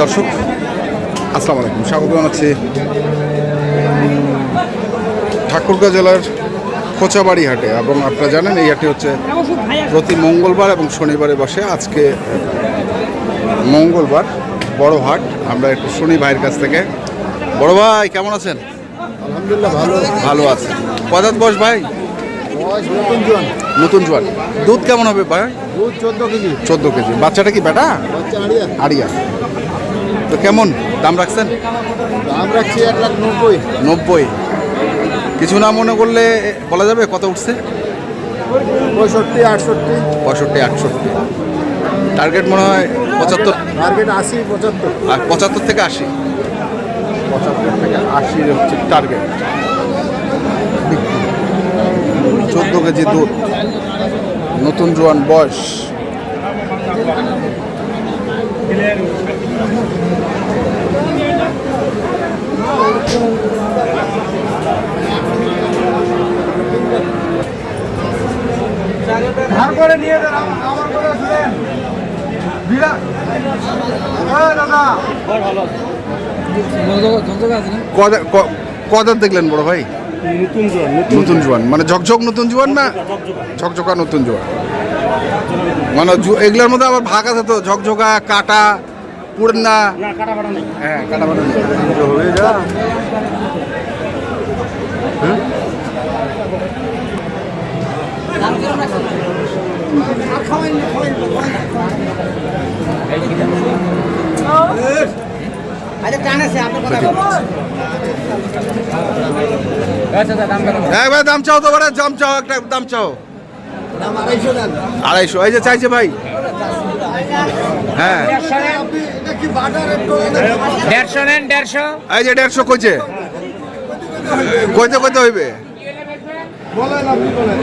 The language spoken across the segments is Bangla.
দর্শক আসসালামু আলাইকুম। স্বাগত জানাচ্ছি ঠাকুরগাঁ জেলার খোঁচাবাড়ি হাটে এবং আপনারা জানেন এই হাটে হচ্ছে প্রতি মঙ্গলবার এবং শনিবারে বসে। আজকে মঙ্গলবার বড় হাট। আমরা একটু শুনি ভাইয়ের কাছ থেকে। বড় ভাই কেমন আছেন? আলহামদুলিল্লাহ ভালো ভালো আছে কদাত বস ভাই? নতুন জন। নতুন জোয়ান দুধ কেমন হবে ভাই? চোদ্দ কেজি। বাচ্চাটা কি বেটা? আড়িয়া। তো কেমন? দাম রাখছেন? দাম রাখছি এক লাখ নব্বই। নব্বই। কিছু না মনে করলে বলা যাবে কত উঠছে? পঁয়ষট্টি আটষট্টি। পঁয়ষট্টি আটষট্টি। টার্গেট মনে হয় পঁচাত্তর। টার্গেট আশি পঁচাত্তর। আর পঁচাত্তর থেকে আশি। পঁচাত্তর থেকে আশি হচ্ছে টার্গেট চোদ্দ কেজি দুধ। নতুন জোয়ান বয়স। তারপরে নিয়ে যান আমার কথা শুনেন দাদা। কদার দেখলেন বড় ভাই? নতুন জোয়ান মানে ঝকঝক নতুন জোয়ান না? ঝকঝকা নতুন জোয়ান। মানে জু- এগুলোর মধ্যে আবার ভাগ আছে তো? ঝকঝকা কাটা পুরনা হ্যাঁ কাটা বাটা হয়ে যা আচ্ছা টান আছে আপনার কথা হ্যাঁ ভাই দাম চাও তো বড় দাম চাও একটা দাম চাও। আড়াইশো এই যে চাইছে ভাই। হ্যাঁ। দেড়শো নেন দেড়শো। এই যে দেড়শো কইছে। কইতে কইতে হইবে। বলেন আপনি বলেন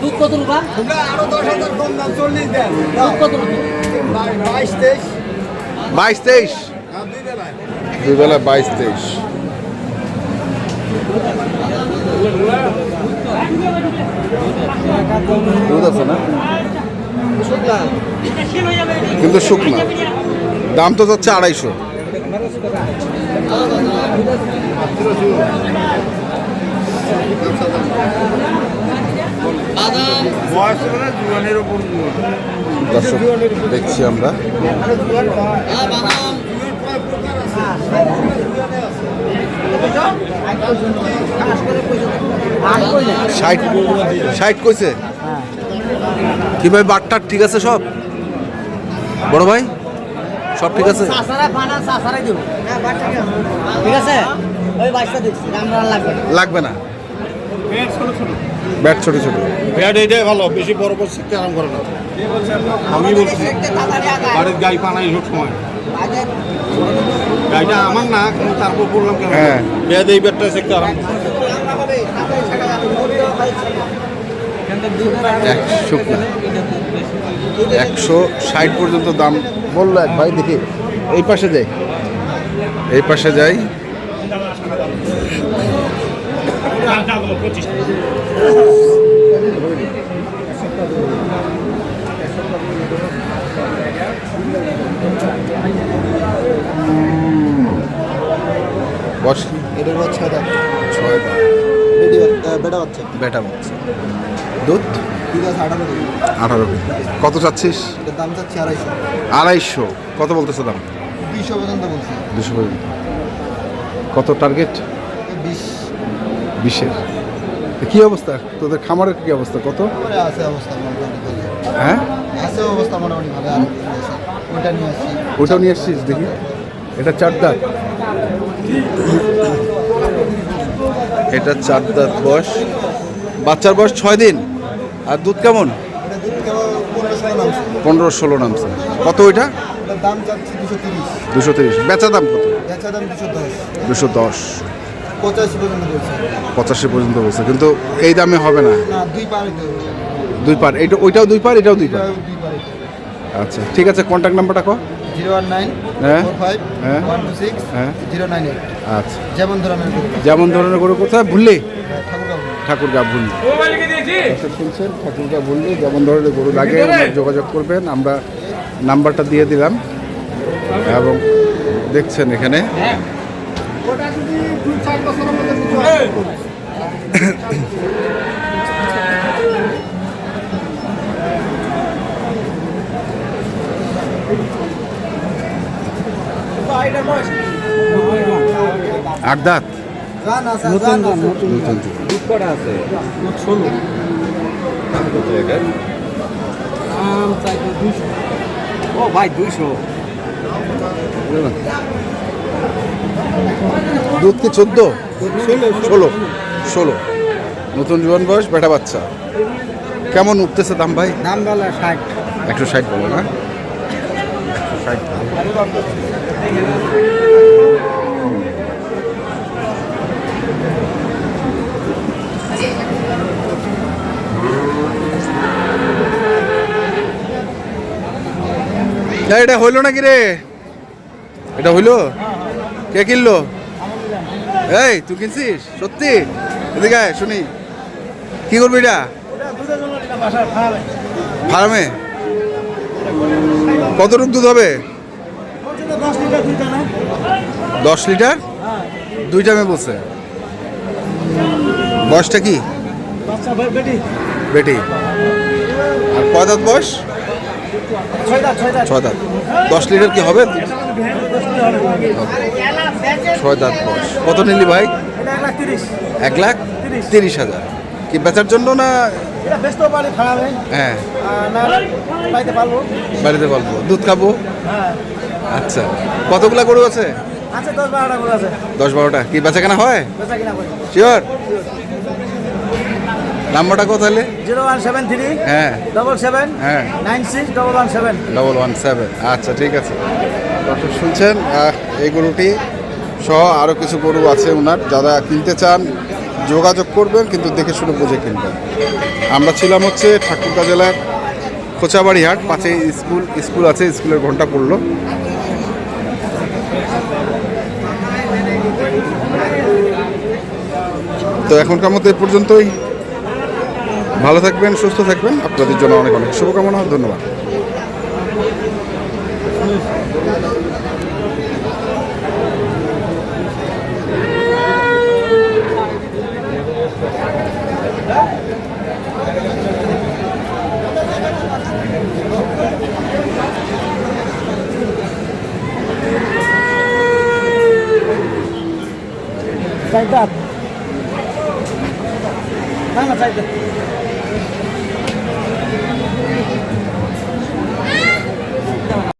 দুধ কত রূপা? আরও দশ হাজার কম দাম চল্লিশ দেন দুধ কত বাইশ তেইশ বাইশ তেইশ। হ্যাঁ, দুই বেলা বাইশ তেইশ। দুধ আছে না? কিন্তু শুকনা। দাম তো যাচ্ছে আড়াইশো। দর্শক দেখছি আমরা। ষাট ষাট কইছে? কি ভাই বাটটার ঠিক আছে সব? বড় ভাই সব ঠিক আছে? লাগবে। না। ব্যাট ছোট ছোট। ব্যাট এইটাই ভালো বেশি বড় বড় শিখতে আরাম করে না। আমি বলছি বাড়ির গাই পানাই সব সময় গাইটা আমার না কিন্তু তারপর বললাম কেন? হ্যাঁ। ব্যাট এই ব্যাটটা শিখতে আরাম। একশো ষাট পর্যন্ত দাম। বলল এক ভাই দেখি এই পাশে যাই। এই পাশে যাই। বস? এটা হচ্ছে ছয় দাম ছয় বেটা বাচ্চা? বেটা বাচ্চা। দুধ? আঠারো কেজি। কত চাচ্ছিস? দাম চাচ্ছি আড়াইশো। আড়াইশো। কত বলতেছে দাম? দুইশো পর্যন্ত বলছি। দুশো পর্যন্ত। কত টার্গেট বিশ। বিশের। কি অবস্থা? তোদের খামারের কি অবস্থা? কত? আছে অবস্থা হ্যাঁ? আছে অবস্থা মোটামুটি ভালো। নিয়ে আসছি। ওটাও নিয়ে এসছিস দেখি। এটা চার দাঁত। এটা চার দাঁত বয়স। বাচ্চার বয়স ছয় দিন। আর দুধ কেমন? এটা পনেরো ষোলো নামছে। কত ওইটা? দুশো তিরিশ। বেচা দাম কত? দুশো দশ। পঁচাশি পর্যন্ত বলছে। কিন্তু এই দামে হবে না। দুই পারে। এইটা ওইটাও দুই পার, এটাও দুই পারে? আচ্ছা ঠিক আছে কন্ট্যাক্ট নাম্বারটা কো জিরো ওয়ান নাইন হ্যাঁ। ফোর ফাইভ হ্যাঁ। ওয়ান টু সিক্স হ্যাঁ। Zero nine eight. আচ্ছা। যেমন ধরনের গরু। যেমন ধরনের গরু কোথায়? ভুললি? ঠাকুর ঠাকুরগা ভুললি। শুনছেন ঠাকুরগা ভুললি যেমন ধরনের গরু লাগে যোগাযোগ করবেন আমরা নাম্বারটা দিয়ে দিলাম এবং দেখছেন এখানে। ওটা যদি দুই চার বছরের মধ্যে কিছু হয় আট দাঁত নতুন ও ভাই দুধ কি চোদ্দ? ষোলো। ষোলো। নতুন জীবন বয়স বেটা বাচ্চা। কেমন উঠতেছে দাম ভাই? দাম বলে ষাট। একশো ষাট বলো না? ষাট না, এটা হইল নাকি রে? এটা হইল? কে কিনলো? এই তুই কিনছিস? সত্যি? এদিকে শুনি। কি করবি এটা? ফার্মে? কতটুক দুধ হবে? দশ লিটার? দুইটা মেয়ে বলছে। বয়সটা কি? বেটি। আর কয় দাঁত বয়স? ছয় দাঁত। দশ লিটার কি হবে? ছয় দাঁত বয়স। কত নিলি ভাই? এক লাখ তিরিশ হাজার। কি বেচার জন্য না এটা ব্যস্ত পারি খারাপ হ্যাঁ। না পাইতে পারব বাড়িতে গল্প দুধ খাব? হ্যাঁ। আচ্ছা। কতগুলা গরু আছে? আছে দশ বারোটা করে আছে। দশ বারোটা। কি বেচা কেনা হয়? বেচা কিনা করি শিওর নাম্বারটা কত তাহলে? জিরো ওয়ান সেভেন থ্রি হ্যাঁ। ডবল সেভেন হ্যাঁ। Nine six double one seven. Double one seven. আচ্ছা ঠিক আছে। দর্শক শুনছেন এই গরুটি সহ আরও কিছু গরু আছে ওনার যারা কিনতে চান যোগাযোগ করবেন, কিন্তু দেখে শুনে বুঝে কিনবেন। আমরা ছিলাম হচ্ছে ঠাকুরগাঁ জেলার খোঁচাবাড়ি হাট পাশে স্কুল স্কুল আছে, স্কুলের ঘণ্টা পড়ল। তো এখনকার মতো এ পর্যন্তই। ভালো থাকবেন, সুস্থ থাকবেন। আপনাদের জন্য অনেক অনেক শুভকামনা, ধন্যবাদ। চাইতে না না চাইতে